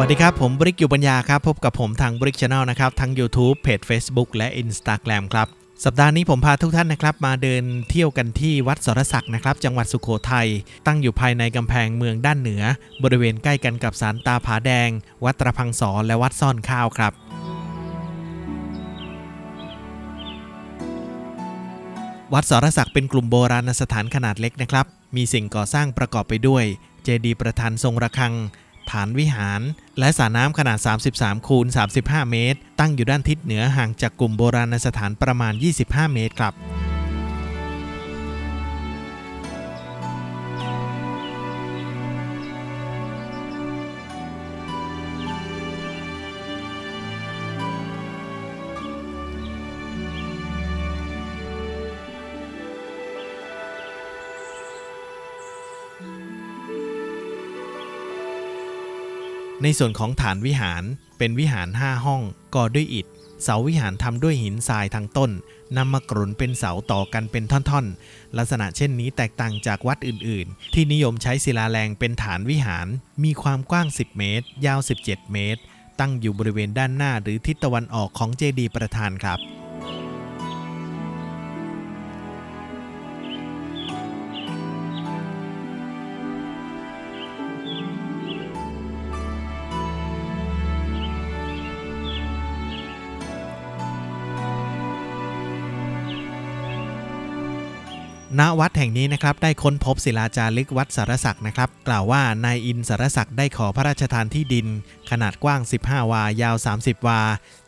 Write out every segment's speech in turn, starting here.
วัสดีครับ ผมบริกอยู่ปัญญาครับ พบกับผมทางบริกช n แนลนะครับ ทั้ง YouTube เพจ Facebook และ Instagram ครับ สัปดาห์นี้ผมพาทุกท่านนะครับ มาเดินเที่ยวกันที่วัดสรศักดิ์นะครับ จังหวัดสุโขทัยตั้งอยู่ภายในกำแพงเมืองด้านเหนือ บริเวณใกล้กันกับศาลตาผาแดง วัดตระพังสอนและวัดซ่อนข้าวครับวัดสรศักดิ์เป็นกลุ่มโบราณสถานขนาดเล็กนะครับ มีสิ่งก่อสร้างประกอบไปด้วย เจดีย์ประธานทรงระฆัง ฐานวิหาร และสระน้ำขนาด 33 คูณ 35 เมตร ตั้งอยู่ด้านทิศเหนือห่างจากกลุ่มโบราณสถานประมาณ 25 เมตรครับ ในส่วนของฐานวิหารเป็นวิหาร 5 ห้องก่อด้วยอิฐ เสาวิหารทำด้วยหินทรายทั้งต้นนำมากรุนเป็นเสาต่อกันเป็นท่อนๆ ลักษณะเช่นนี้แตกต่างจากวัดอื่นๆ ที่นิยมใช้ศิลาแรงเป็นฐานวิหาร มีความกว้าง 10 เมตร ยาว 17 เมตร ตั้งอยู่บริเวณด้านหน้าหรือทิศตะวันออกของเจดีย์ประธานครับ ณวัดแห่งนี้นะครับได้ค้นพบศิลาจารึกวัดสารศักดิ์นะครับ กล่าวว่านายอินสารศักดิ์ได้ขอพระราชทานที่ดิน ขนาดกว้าง 15 วา ยาว 30 วา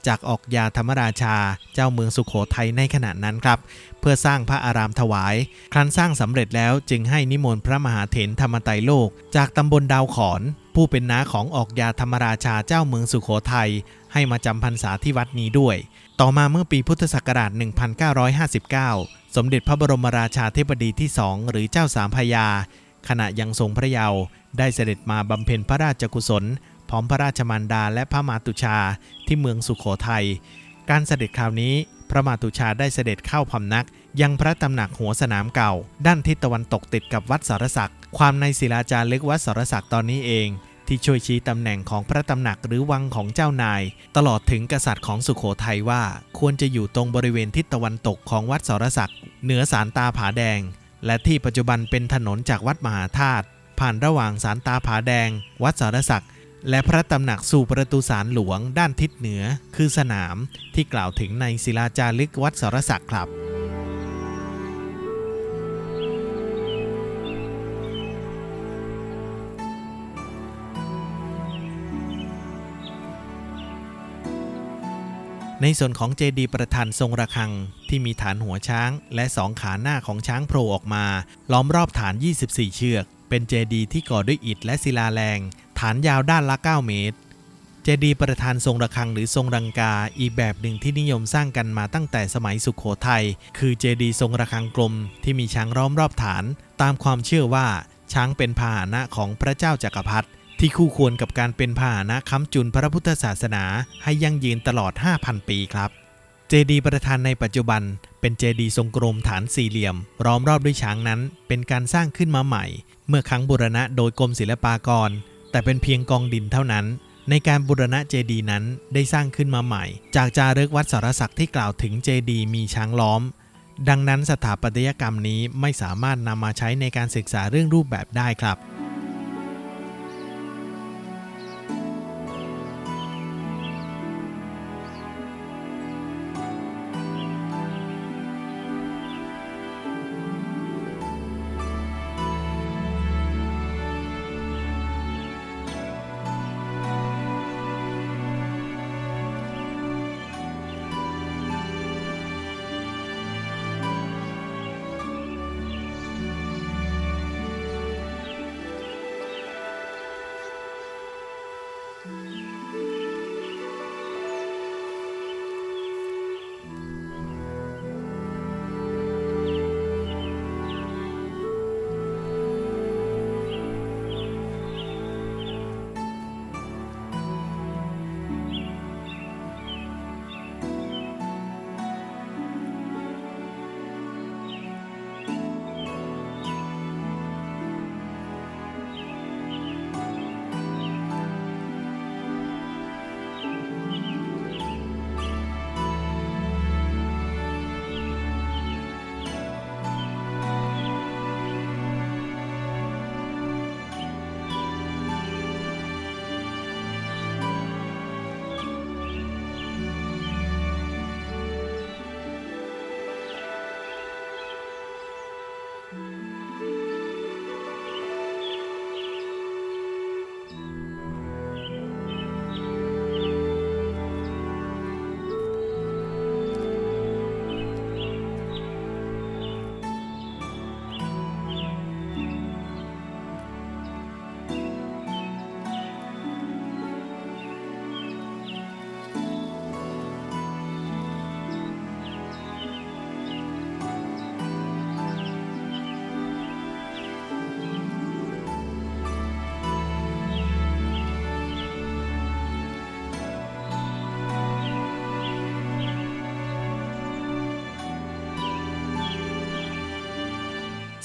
จากออกยาธรรมราชา เจ้าเมืองสุขโขทัยในขณะนั้นครับ เพื่อสร้างพระอารามถวาย ครั้นสร้างสำเร็จแล้วจึงให้นิมนต์พระมหาเถรธรรมไตรโลก จากตำบลดาวขอน ผู้เป็นน้าของออกยาธรรมราชาเจ้าเมืองสุขโขทัยให้มาจำพรรษาที่วัดนี้ด้วย ต่อมาเมื่อปีพุทธศักราช 1959 สมเด็จพระบรมราชาธิบดีที่สองหรือเจ้าสามพยา ขณะยังทรงพระเยาว์ได้เสด็จมาบำเพ็ญพระราชกุศล พร้อมพระราชมารดาและพระมาตุชาที่เมืองสุขโขทัย การเสด็จคราวนี้พระมาตุชาได้เสด็จเข้าพำนัก ยังพระตำหนักหัวสนามเก่า ด้านทิศตะวันตกติดกับวัดสารศักดิ์ความในศิลาจารึกวัดสารศักดิ์ตอนนี้เอง ที่ช่วยชี้ตำแหน่งของพระตำหนักหรือวังของเจ้านาย ตลอดถึงกษัตริย์ของสุขโขทัยว่า ควรจะอยู่ตรงบริเวณทิศตะวันตกของวัดสรศักดิ์เหนือสารตาผาแดง และที่ปัจจุบันเป็นถนนจากวัดมหาธาตุผ่านระหว่างสารตาผาแดง วัดสรศักดิ์และพระตำหนักสู่ประตูสารหลวงด้านทิศเหนือ คือสนามที่กล่าวถึงในศิลาจารึกวัดสรศักดิ์ครับ ในส่วนของเจดีย์ประธานทรงระฆัง ที่มีฐานหัวช้างและสองขาหน้าของช้างโผล่ออกมา ล้อมรอบฐาน 24 เชือก เป็นเจดีย์ที่ก่อด้วยอิฐและศิลาแรง ฐานยาวด้านละ 9 เมตร เจดีย์ประธานทรงระฆังหรือทรงรังกาอีกแบบหนึ่งที่นิยมสร้างกันมาตั้งแต่สมัยสุขโขทัยคือเจดีย์ทรงระฆังกลม ที่มีช้างล้อมรอบฐาน ตามความเชื่อว่าช้างเป็นพาหนะของพระเจ้าจักรพรรดิ ที่คู่ควรกับการเป็นพาหนะค้ำจุนพระพุทธศาสนาให้ยั่งยืนตลอด 5,000 ปีครับ เจดีย์ประธานในปัจจุบัน เป็นเจดีย์ทรงกลมฐานสี่เหลี่ยมล้อมรอบด้วยช้างนั้น เป็นการสร้างขึ้นมาใหม่ เมื่อครั้งบูรณะโดยกรมศิลปากร แต่เป็นเพียงกองดินเท่านั้น ในการบูรณะเจดีย์นั้นได้สร้างขึ้นมาใหม่ จากจารึกวัดสารศักดิ์ที่กล่าวถึงเจดีย์มีช้างล้อมดังนั้นสถาปัตยกรรมนี้ไม่สามารถนำมาใช้ในการศึกษาเรื่องรูปแบบได้ครับ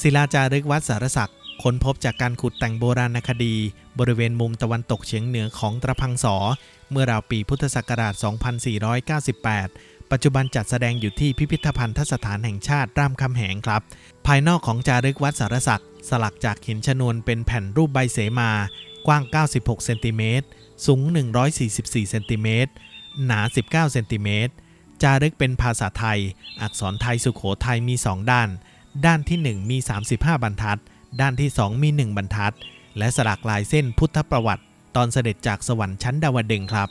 ศิลาจารึกวัดสารศักดิ์ค้นพบจากการขุดแต่งโบราณคดี บริเวณมุมตะวันตกเฉียงเหนือของตระพังสอ เมื่อราวปีพุทธศักราช 2498 ปัจจุบันจัดแสดงอยู่ที่พิพิธภัณฑสถานแห่งชาติรามคำแหงครับ ภายนอกของจารึกวัดสารศักดิ์สลักจากหินชนวนเป็นแผ่นรูปใบเสมา กว้าง 96 เซนติเมตร สูง 144 เซนติเมตร หนา 19 เซนติเมตร จารึกเป็นภาษาไทย อักษรไทยสุโขทัยมี 2 ด้าน ด้านที่ 1 มี 35 บรรทัด ด้านที่ 2 มี 1 บรรทัด และสลักลายเส้นพุทธประวัติ ตอนเสด็จจากสวรรค์ชั้นดาวดึงครับ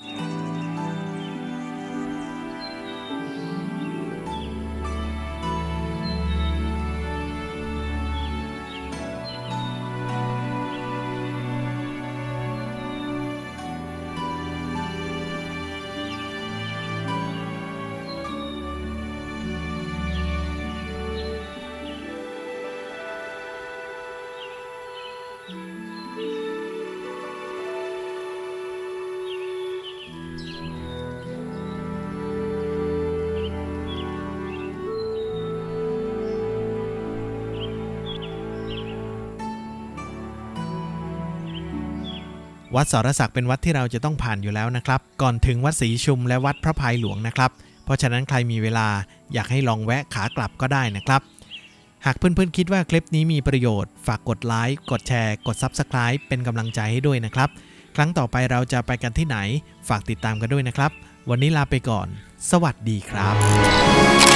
วัดสรศักดิ์เป็นวัดที่เราจะต้องผ่านอยู่แล้วนะครับ ก่อนถึงวัดศรีชุมและวัดพระพายหลวงนะครับ เพราะฉะนั้นใครมีเวลาอยากให้ลองแวะขากลับก็ได้นะครับ หากเพื่อนๆคิดว่าคลิปนี้มีประโยชน์ ฝากกดไลค์กดแชร์กด Subscribe เป็นกำลังใจให้ด้วยนะครับ ครั้งต่อไปเราจะไปกันที่ไหน ฝากติดตามกันด้วยนะครับ วันนี้ลาไปก่อน สวัสดีครับ